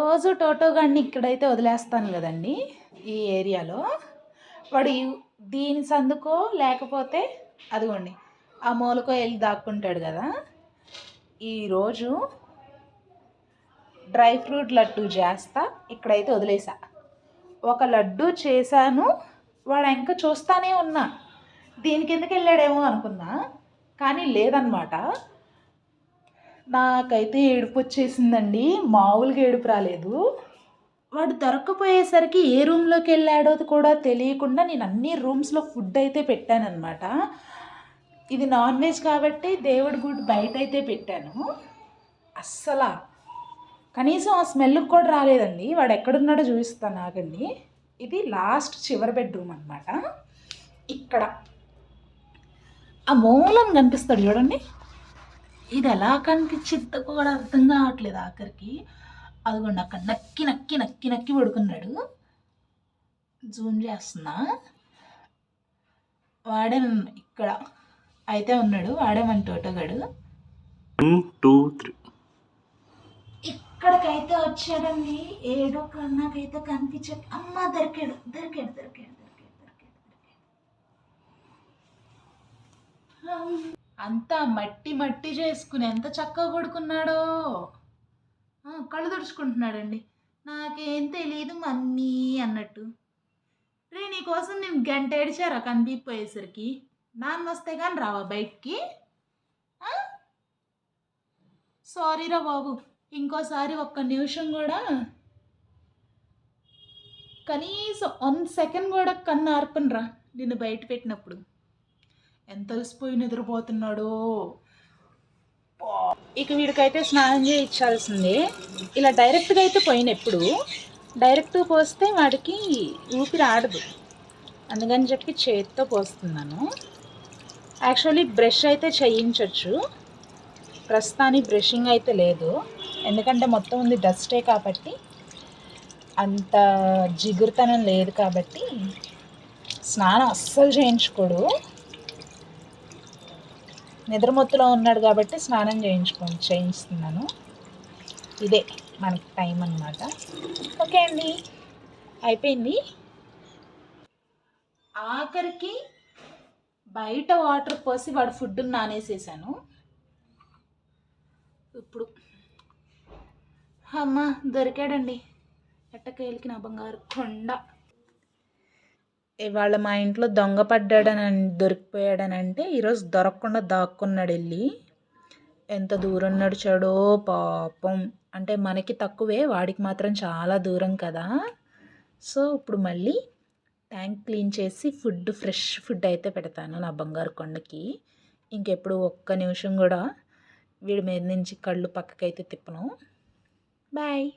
రోజు టోటో గాడిని ఇక్కడైతే వదిలేస్తాను కదండి ఈ ఏరియాలో. వాడు దీని సందుకో లేకపోతే అదిగోండి ఆ మూలకో వెళ్ళి దాక్కుంటాడు కదా. ఈరోజు డ్రై ఫ్రూట్ లడ్డు చేస్తా ఇక్కడైతే వదిలేసా. ఒక లడ్డు చేశాను వాడు ఇంకా చూస్తానే ఉన్నా. దీనికి ఎందుకు వెళ్ళాడేమో అనుకున్నా కానీ లేదనమాట. నాకైతే ఏడుపు వచ్చేసిందండి మామూలుగా ఏడుపు రాలేదు వాడు దొరకపోయేసరికి ఏ రూమ్లోకి వెళ్ళాడో కూడా తెలియకుండా నేను అన్ని రూమ్స్లో ఫుడ్ అయితే పెట్టానన్నమాట. ఇది నాన్ వెజ్ కాబట్టి దేవుడి గుడి బయట అయితే పెట్టాను. అస్సలా. కనీసం ఆ స్మెల్కి కూడా రాలేదండి. వాడు ఎక్కడున్నాడో చూపిస్తాను ఆగండి. ఇది లాస్ట్ చివరి బెడ్రూమ్ అనమాట ఇక్కడ. ఆ మూలం కనిపిస్తాడు చూడండి. ఇది ఎలా కనిపించిద్దో కూడా అర్థం కావట్లేదు ఆఖరికి. అదిగోండి అక్కడ నక్కి నక్కి నక్కి నక్కి పడుకున్నాడు. జూమ్ చేస్తున్నా. వాడే ఇక్కడ అయితే ఉన్నాడు. వాడే మన తోటగాడు. Two three. ఇక్కడికైతే వచ్చాడండి. ఏడో నాకైతే కనిపించదు అమ్మ దొరికాడు దొరికాడు దొరికాడు దొరికాడు దొరికాడు దొరికాడు. అంతా మట్టి మట్టి చేసుకుని ఎంత చక్కగా కొడుకున్నాడో. కళ్ళు తుడుచుకుంటున్నాడండి. నాకేం తెలియదు మమ్మీ అన్నట్టు. రే నీకోసం నేను గంట ఏడిచారా కనిపించిపోయేసరికి నాన్న వస్తే కానీ రావా బయటికి? సారీరా బాబు. ఇంకోసారి ఒక్క నిమిషం కూడా. కనీసం వన్ సెకండ్ కూడా కన్ను ఆర్పనరా నిన్ను బయట పెట్టినప్పుడు. ఎంత అలసిపోయి నిద్రపోతున్నాడో. ఇక వీడికైతే స్నానం చేయించాల్సిందే. ఇలా డైరెక్ట్గా అయితే పోయిన ఎప్పుడు. డైరెక్ట్ పోస్తే వాడికి ఊపిరి ఆడదు. అందుకని చెప్పి చేతితో పోస్తున్నాను. యాక్చువల్లీ బ్రష్ అయితే చేయించవచ్చు ప్రస్తుతానికి బ్రషింగ్ అయితే లేదు. ఎందుకంటే మొత్తం ఉంది డస్టే కాబట్టి అంత జిగురుతనం లేదు కాబట్టి స్నానం అస్సలు చేయించుకోడు. నిద్రమొత్తులో ఉన్నాడు కాబట్టి స్నానం చేయించుకో చేయిస్తున్నాను. ఇదే మనకి టైం అన్నమాట. ఓకే అండి. అయిపోయింది. ఆఖరికి బయట వాటర్ పోసి వాడు ఫుడ్ నానేసేసాను. ఇప్పుడు అమ్మ దొరికాడండి. ఎట్టకేలికి నా బంగారు కొండ. ఇవాళ మా ఇంట్లో దొంగ పడ్డాడని దొరికిపోయాడనంటే ఈరోజు దొరకకుండా దాక్కున్నాడు వెళ్ళి ఎంత దూరం నడిచాడో పాపం. అంటే మనకి తక్కువే వాడికి మాత్రం చాలా దూరం కదా. సో ఇప్పుడు మళ్ళీ ట్యాంక్ క్లీన్ చేసి ఫుడ్ ఫ్రెష్ ఫుడ్ అయితే పెడతాను నా బంగారు కొండకి. ఇంకెప్పుడు ఒక్క నిమిషం కూడా వీడి మీద నుంచి కళ్ళు పక్కకైతే తిప్పను. బాయ్.